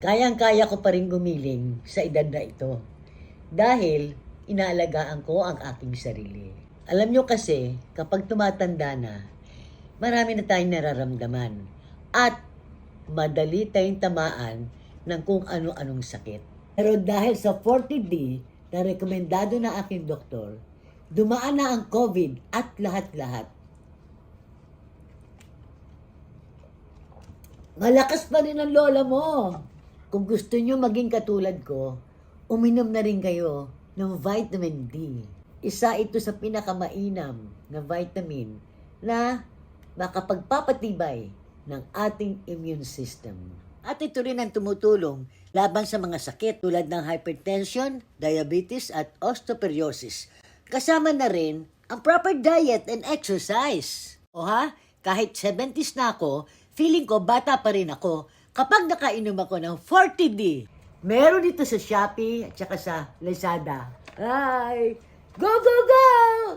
Kayang-kaya ko pa rin gumiling sa edad na ito. Dahil inaalagaan ko ang aking sarili. Alam nyo kasi, kapag tumatanda na, marami na tayong nararamdaman. At madali tayong tamaan ng kung ano-anong sakit. Pero dahil sa 40D na rekomendado ng aking doktor, dumaan na ang COVID at lahat-lahat. Malakas pa rin ang lola mo. Kung gusto nyo maging katulad ko, uminom na rin kayo ng vitamin D. Isa ito sa pinakamainam na vitamin na makapagpapatibay ng ating immune system. At ito rin ang tumutulong laban sa mga sakit tulad ng hypertension, diabetes at osteoporosis. Kasama na rin ang proper diet and exercise. O ha, kahit 70s na ako, feeling ko bata pa rin ako kapag nakainom ako ng 40D. Meron dito sa Shopee at saka sa Lazada. Ay! Go, go, go!